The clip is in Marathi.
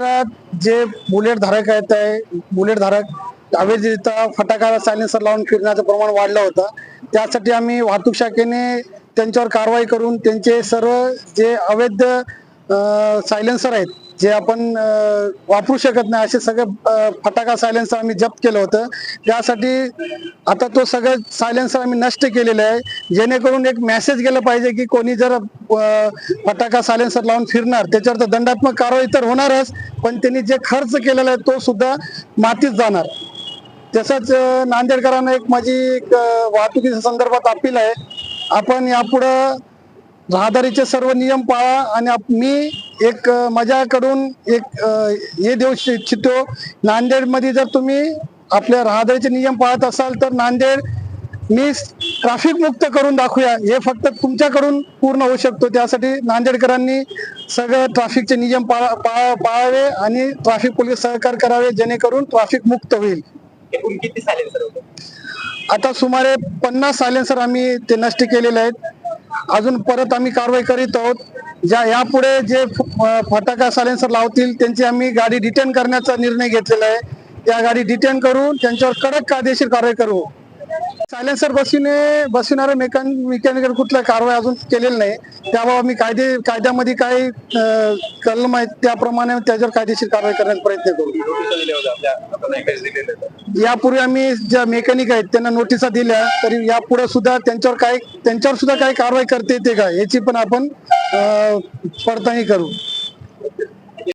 जे बुलेट धारक आहेत ते बुलेट धारक अवैधरित्या फटाका सायलेन्सर लावून फिरण्याचं प्रमाण वाढलं होतं. त्यासाठी आम्ही वाहतूक शाखेने त्यांच्यावर कारवाई करून त्यांचे सर्व जे अवैध सायलेन्सर आहेत जे आपण वापरू शकत नाही असे सगळे फटाका सायलेन्सर आम्ही जप्त केलं होतं. त्यासाठी आता तो सगळं सायलेन्सर आम्ही नष्ट केलेलं आहे. जेणेकरून एक मेसेज गेलं पाहिजे की कोणी जर फटाका सायलेन्सर लावून फिरणार त्याच्यावर तर दंडात्मक कारवाई तर होणारच पण त्यांनी जे खर्च केलेला आहे तो सुद्धा मातीत जाणार. तसंच नांदेडकरांना एक माझी एक, वाहतुकीच्या संदर्भात अपील आहे. आपण यापुढं राहदारीचे सर्व नियम पाळा आणि आप- मी एक माझ्याकडून एक हे देऊ इच्छ- इच्छितो. नांदेडमध्ये जर तुम्ही आपल्या राहदारीचे नियम पाळत असाल तर नांदेड मी ट्रॅफिक मुक्त करून दाखवूया. हे फक्त तुमच्याकडून पूर्ण होऊ शकतो. त्यासाठी नांदेडकरांनी सगळं ट्रॅफिकचे नियम पाळा पाळा- पाळावे आणि ट्रॅफिक पोलीस सहकार करावे जेणेकरून ट्रॅफिक मुक्त होईल. किती आता सुमारे पन्नास सायलेन्सर आम्ही ते नष्ट केलेले आहेत. अजून परत आम्ही कारवाई करीत आहोत. ज्या यापुढे जे फटाका सायलेन्सर लावतील त्यांची आम्ही गाडी डिटेन करण्याचा निर्णय घेतलेला आहे. त्या गाडी डिटेन करून त्यांच्यावर कडक कायदेशीर कारवाई करू. सायलेन्सर बसविणे बसविणारे मेकॅन मेकॅनिकल कुठल्या कारवाई अजून केलेली नाही. त्याबाबत मी कायदे कायद्यामध्ये काय कलम आहेत त्याप्रमाणे त्याच्यावर कायदेशीर कारवाई करण्याचा प्रयत्न करू. यापूर्वी आम्ही ज्या मेकॅनिक आहेत त्यांना नोटिसा दिल्या तरी यापुढे सुद्धा त्यांच्यावर काय त्यांच्यावर सुद्धा काही कारवाई करते ते का? याची पण आपण पडताळणी करू.